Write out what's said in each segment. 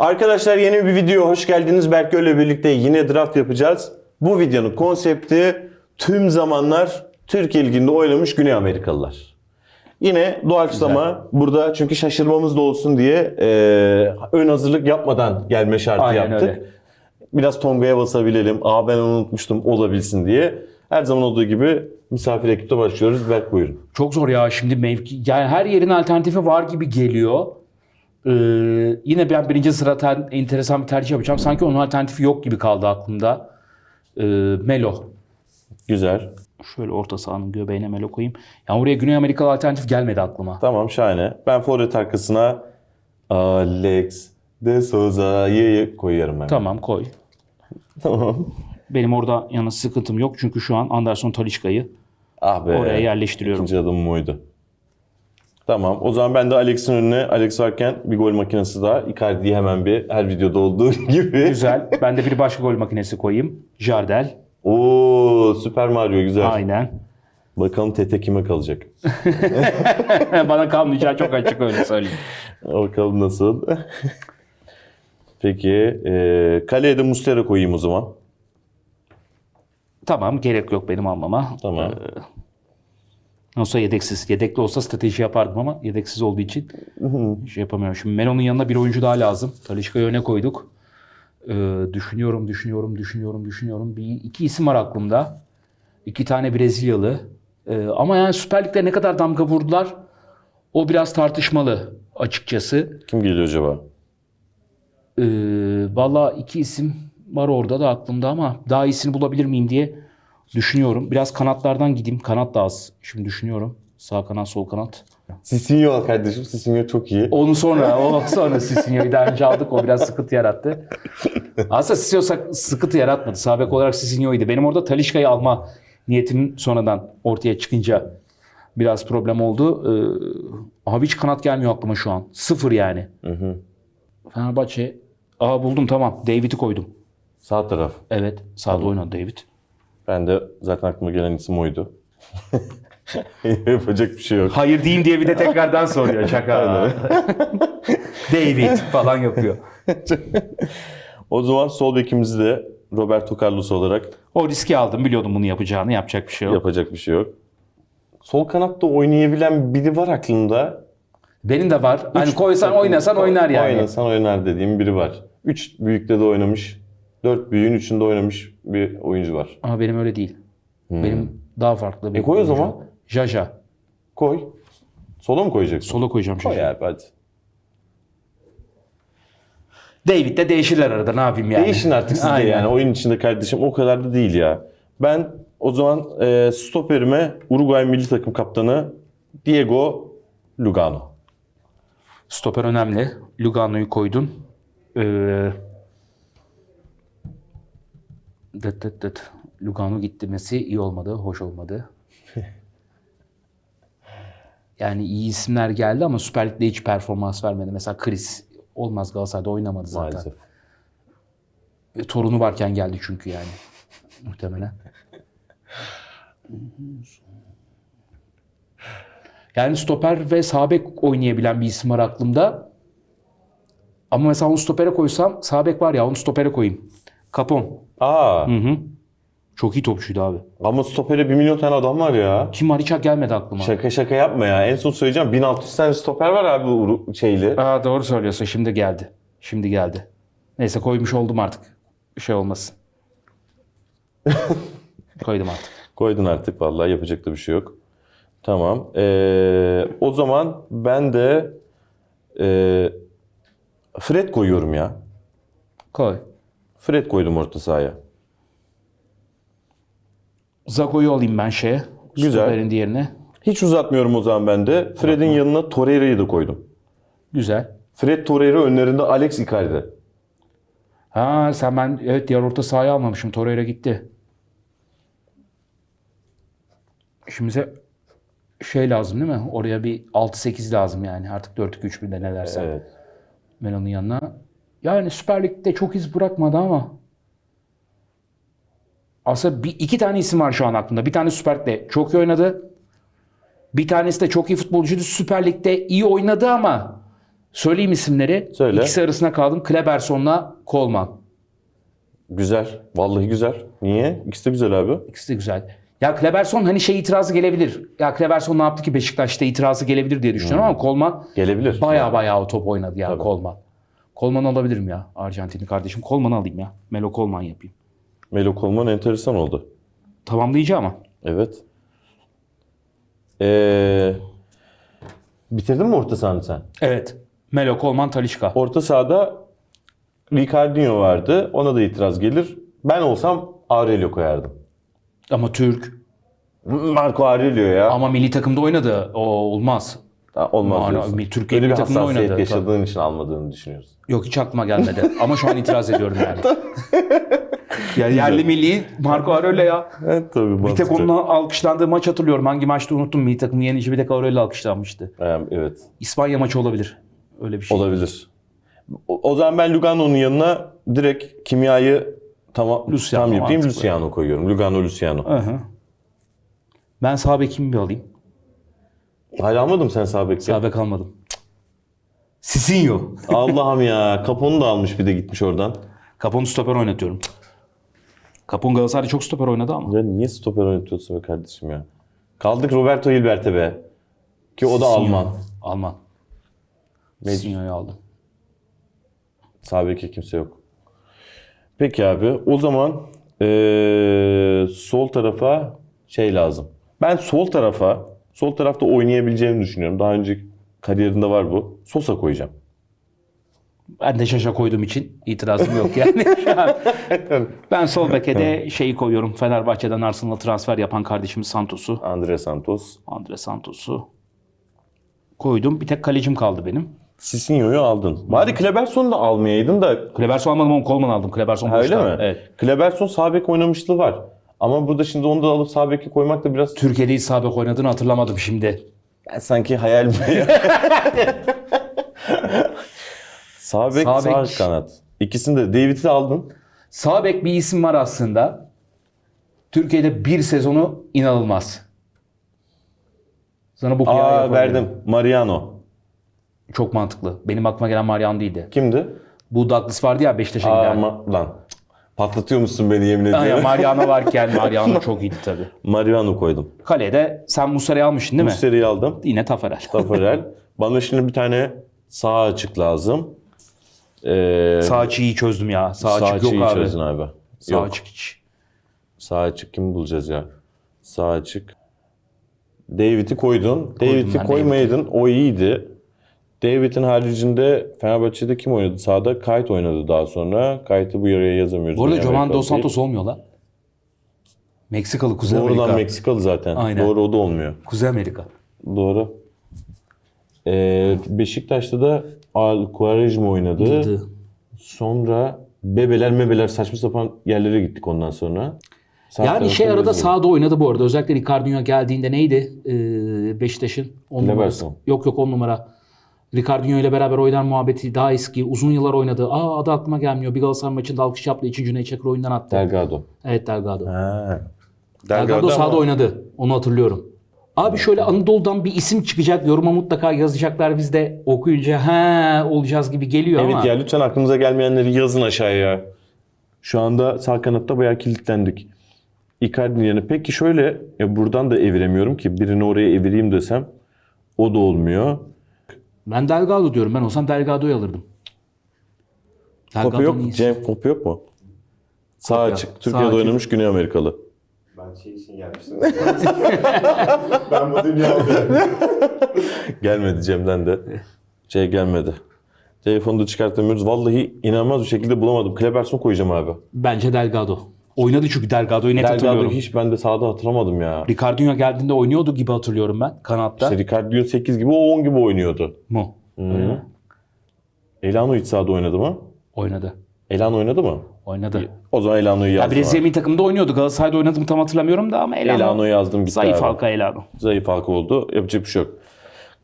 Arkadaşlar yeni bir video hoş geldiniz. Berk Göl'le birlikte yine draft yapacağız. Bu videonun konsepti tüm zamanlar Türkiye Ligi'nde oynamış Güney Amerikalılar. Yine doğaçlama burada çünkü şaşırmamız da olsun diye e, ön hazırlık yapmadan gelme şartı Aynen yaptık. öyle. Biraz Tonga'ya basabilelim. Aa ben onu unutmuştum olabilsin diye. Her zaman olduğu gibi misafir ekipte başlıyoruz. Berk buyurun. Çok zor ya şimdi mevki. Yani her yerin alternatifi var gibi geliyor. Ee, yine ben birinci sıra ter- enteresan bir tercih yapacağım. Sanki onun alternatifi yok gibi kaldı aklımda. Ee, Melo. Güzel. Şöyle orta sahanın göbeğine Melo koyayım. Yani oraya Güney Amerikalı alternatif gelmedi aklıma. Tamam şahane. Ben forvet arkasına Alex de Souza'yı koyuyorum ben. Tamam koy. Tamam. Benim orada yalnız sıkıntım yok. Çünkü şu an Anderson Talişka'yı Ah be. oraya yerleştiriyorum. İkinci adımım oydu. Tamam. O zaman ben de Alex'in önüne Alex varken bir gol makinesi daha. Icardi'yi hemen bir her videoda olduğu gibi. Güzel. Ben de bir başka gol makinesi koyayım. Jardel. Oo Süper Mario güzel. Aynen. Bakalım Tete kime kalacak. Bana kalmayacağı çok açık öyle söyleyeyim. Bakalım nasıl. Peki. E, kaleye de Mustera koyayım o zaman. Tamam gerek yok benim almama. Tamam. Olsa yedeksiz. Yedekli olsa strateji yapardım ama yedeksiz olduğu için şey yapamıyorum. Şimdi Melo'nun yanına bir oyuncu daha lazım. Talişka'yı öne koyduk. Ee, düşünüyorum, düşünüyorum, düşünüyorum, düşünüyorum. Bir iki isim var aklımda. İki tane Brezilyalı. Ee, ama yani Süper Lig'de ne kadar damga vurdular o biraz tartışmalı açıkçası. Kim geliyor acaba? Ee, Valla iki isim var orada da aklımda ama daha iyisini bulabilir miyim diye düşünüyorum. Biraz kanatlardan gideyim. Kanat da az. Şimdi düşünüyorum. Sağ kanat, sol kanat. Sisinho kardeşim. Sisinho çok iyi. Onu sonra, o sonra Sisinho'yu daha önce aldık. O biraz sıkıntı yarattı. Aslında Sisinho sıkıntı yaratmadı. Sağ bek olarak Sisinho'ydu. Benim orada Talişka'yı alma niyetim sonradan ortaya çıkınca biraz problem oldu. Ee, abi hiç kanat gelmiyor aklıma şu an. Sıfır yani. Hı hı. Fenerbahçe. Aa buldum tamam. David'i koydum. Sağ taraf. Evet. Sağda oynadı David. Ben de zaten aklıma gelen isim oydu. Yapacak bir şey yok. Hayır diyeyim diye bir de tekrardan soruyor. Şaka. David falan yapıyor. O zaman sol bekimizi de Roberto Carlos olarak O riski aldım. Biliyordum bunu yapacağını. Yapacak bir şey yok. yapacak bir şey yok. Sol kanatta oynayabilen biri var aklımda. Benim de var. Hani koysan oynasan oynar yani. Oynasan oynar dediğim biri var. Üç büyükte de oynamış. Dört büyüğün üçünde oynamış bir oyuncu var. Ama benim öyle değil. Benim daha farklı bir E koy o oyuncu. zaman. Jaja. Koy. Sola mı koyacaksın? Sola koyacağım Koy Jaja. abi hadi. David de değişirler arada ne yapayım yani. Değişin artık siz de Aynen. yani. Oyun içinde kardeşim o kadar da değil ya. Ben o zaman e, stoperime Uruguay milli takım kaptanı Diego Lugano. Stoper önemli. Lugano'yu koydun. Ee, dıt dıt dıt. Lugano gitmesi iyi olmadı, hoş olmadı. yani iyi isimler geldi ama Süper Lig'de hiç performans vermedi. Mesela Chris olmaz Galatasaray'da oynamadı zaten. Maalesef. E, Torunu varken geldi çünkü yani. Muhtemelen. Yani stoper ve sağ bek oynayabilen bir isim var aklımda. Ama mesela onu stopere koysam sağ bek var ya onu stopere koyayım. Capon. Aa, Hı hı. Çok iyi topçuydu abi. ama stopere 1 milyon tane adam var ya. Kim var hiç gelmedi aklıma. Şaka şaka yapma ya. En son söyleyeceğim 1600 tane stoper var abi Uru- şeyli. Aa, doğru söylüyorsun şimdi geldi. Şimdi geldi. Neyse koymuş oldum artık. Bir şey olmasın. Koydum artık. Koydun artık vallahi yapacak da bir şey yok. Tamam. Ee, o zaman ben de ee, Fred koyuyorum ya. Koy. Fred koydum orta sahaya. Zago'yu alayım ben şeye. Güzel. Stoper'in diğerine. Hiç uzatmıyorum o zaman ben de. Fred'in yanına Torreira'yı da koydum. Güzel. Fred Torreira önlerinde Alex Icardi. Ha sen ben evet diğer orta sahayı almamışım. Torreira gitti. Şimdi bize şey lazım değil mi? Oraya bir 6-8 lazım yani. Artık 4-2-3-1'de ne dersen. Evet. Melo'nun yanına. Yani Süper Lig'de çok iz bırakmadı ama aslında bir, iki tane isim var şu an aklımda. Bir tane Süper Lig'de çok iyi oynadı. Bir tanesi de çok iyi futbolcuydu. Süper Lig'de iyi oynadı ama Söyleyeyim isimleri. Söyle. İkisi arasında kaldım. Kleberson'la Kolman. Güzel. Vallahi güzel. Niye? İkisi de güzel abi. İkisi de güzel. Ya Kleberson hani şey itirazı gelebilir. Ya Kleberson ne yaptı ki Beşiktaş'ta itirazı gelebilir diye düşünüyorum ama Kolman Gelebilir. baya baya o top oynadı ya Tabii. Kolman. Kolman alabilirim ya Arjantinli kardeşim. Kolman alayım ya. Melo Kolman yapayım. Melo Coleman enteresan oldu. Tamamlayıcı ama. Evet. Ee, bitirdin mi orta sahanı sen? Evet. Melo Kolman Talişka. Orta sahada Ricardinho vardı. Ona da itiraz gelir. Ben olsam Aurelio koyardım. Ama Türk. Marco Aurelio ya. Ama milli takımda oynadı. O olmaz. Olmaz Ama diyorsun. bir Türkiye Öyle bir hassasiyet oynadı, yaşadığın için almadığını düşünüyoruz. Yok hiç aklıma gelmedi. Ama şu an itiraz ediyorum yani. ya yerli milli Marco Aurelio ya. Evet tabii. Bir tek onun alkışlandığı maç hatırlıyorum. Hangi maçta unuttum. Milli takım yenici bir tek Aurelio alkışlanmıştı. Evet. İspanya maçı olabilir. Öyle bir şey. Olabilir. O, o zaman ben Lugano'nun yanına direkt kimyayı tamam Luciano tam yapayım. Luciano koyuyorum. Lugano Luciano. Hı hı. Ben sağ bekimi bir alayım. Hala almadım sen sağ bekle. Sağ bek almadım. Sisinho. Allah'ım ya. Caponu da almış bir de gitmiş oradan. Capon stoper oynatıyorum. Capon Galatasaray'da çok stoper oynadı ama. Ya niye stoper oynatıyorsun be kardeşim ya? Kaldık Roberto Hilbert'e be. Ki o da Sisinho. Alman. Alman. Sisinho'yu aldım. Sağ beke kimse yok. Peki abi o zaman eee, sol tarafa şey lazım. Ben sol tarafa sol tarafta oynayabileceğini düşünüyorum. Daha önce kariyerinde var bu. Sosa koyacağım. Ben de şaşa koyduğum için itirazım yok yani. Ben sol beke de şeyi koyuyorum. Fenerbahçe'den Arsenal'a transfer yapan kardeşimiz Santos'u. Andre Santos. Andre Santos'u koydum. Bir tek kalecim kaldı benim. Sisinho'yu aldın. Bari Kleberson'u da almayaydın da Kleberson almadım ama Kolman aldım. Kleberson öyle boşta. mi? Evet. Kleberson sağ bek oynamışlığı var. Ama burada şimdi onu da alıp sağ beke koymak da biraz Türkiye'de hiç sağ bek oynadığını hatırlamadım şimdi. Ben sanki hayal mi? sağ bek, Sağ sağ bek. kanat. İkisini de David'i de aldın. Sağ bek bir isim var aslında. Türkiye'de bir sezonu inanılmaz. Sana bu Aa verdim. Mariano. Çok mantıklı. Benim aklıma gelen Mariano değildi. Kimdi? Bu Douglas vardı ya Beşiktaş'a giden. ma- lan. Patlatıyor musun beni yemin ediyorum. Mariano varken Mariano çok iyiydi tabii. Mariano koydum. Kalede sen Muslera'yı almışsın değil mi? seriyi aldım. Yine Taferel. Tafarel. Bana şimdi bir tane sağ açık lazım. Ee, Sağ açığı iyi çözdüm ya. Sağ, sağ açık yok abi. çözün abi. Sağ Yok. açık hiç. Sağ açık kimi bulacağız ya? Sağ açık. David'i koydun. David'i koymaydın. O iyiydi. David'in haricinde Fenerbahçe'de kim oynadı? Sağda Kayt oynadı daha sonra. Kayt'ı bu yarıya yazamıyoruz. Bu arada Jovan Dos. Santos olmuyor lan. Meksikalı Kuzey Doğrudan Amerika. Meksikalı zaten. Aynen. Doğru o da olmuyor. Kuzey Amerika. Doğru. Ee, Beşiktaş'ta da Al Quaresma oynadı. Oynadı. Sonra bebeler mebeler saçma sapan yerlere gittik ondan sonra. Sağ Yani şey arada sağda oynadı bu arada. Özellikle Ricardinho geldiğinde neydi? Ee, Beşiktaş'ın 10 numarası. Leverson. Yok yok 10 numara. Ricardinho ile beraber oynar muhabbeti daha eski. Uzun yıllar oynadı. Aa adı aklıma gelmiyor. Bir Galatasaray maçında alkış yaptığı için Cüneyt Çakır oyundan attı. Delgado. evet Delgado. Ha. Delgado ama- sahada oynadı. Onu hatırlıyorum. Abi şöyle Anadolu'dan bir isim çıkacak. Yoruma mutlaka yazacaklar. Biz de okuyunca ha olacağız gibi geliyor Evet ama. ya lütfen aklınıza gelmeyenleri yazın aşağıya. Şu anda sağ kanatta bayağı kilitlendik. Icardi'nin yerine. Peki şöyle ya buradan da eviremiyorum ki birini oraya evireyim desem o da olmuyor. Ben Delgado diyorum. Ben olsam Delgado'yu alırdım. Kopya yok mu? Cem kopya yok mu? Sağ Kopya. açık. Türkiye'de açık. oynamış Güney Amerikalı. Ben şey için gelmiştim. ben bu dünyada. Gelmedi Cem'den de. Şey gelmedi. Telefonu da çıkartamıyoruz. Vallahi inanılmaz bir şekilde bulamadım. Kleberson koyacağım abi. Bence Delgado. Oynadı çünkü Delgado'yu net hatırlıyorum. Delgado'yu hiç ben de sahada hatırlamadım ya. Ricardinho geldiğinde oynuyordu gibi hatırlıyorum ben kanatta. İşte Ricardinho 8 gibi o 10 gibi oynuyordu. Mu? Elano hiç sahada oynadı mı? Oynadı. Elano oynadı mı? Oynadı. O zaman Elano'yu Ya yazdım. Brezilya milli takımda oynuyordu. Galatasaray'da oynadı mı tam hatırlamıyorum da ama Elano. Elano'yu yazdım gitti Zayıf abi. halka Elano. Zayıf halka oldu. Yapacak bir şey yok.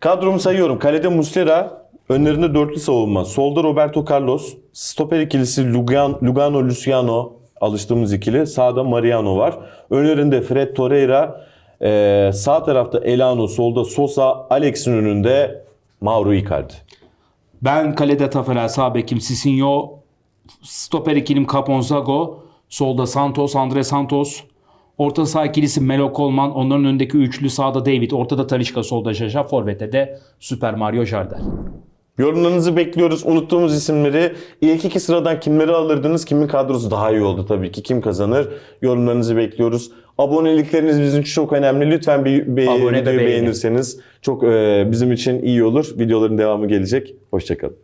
Kadromu sayıyorum. Kalede Muslera. Önlerinde dörtlü savunma. Solda Roberto Carlos. Stoper ikilisi Lugan, Lugano Luciano. Alıştığımız ikili. Sağda Mariano var. Önlerinde Fred Torreira. Ee, sağ tarafta Elano. Solda Sosa. Alex'in önünde Mauro Icardi. Ben kalede Taferel, sağ bekim Sisinho, stoper ikilim Caponzago, solda Santos, Andre Santos, orta saha ikilisi Melo Coleman, onların önündeki üçlü sağda David, ortada Talisca, solda Jaja, forvette de Super Mario Jardel. Yorumlarınızı bekliyoruz. Unuttuğumuz isimleri ilk iki sıradan kimleri alırdınız? Kimin kadrosu daha iyi oldu tabii ki? Kim kazanır? Yorumlarınızı bekliyoruz. Abonelikleriniz bizim için çok önemli. Lütfen bir Abone ve videoyu beğeni. beğenirseniz çok e, bizim için iyi olur. Videoların devamı gelecek. Hoşçakalın.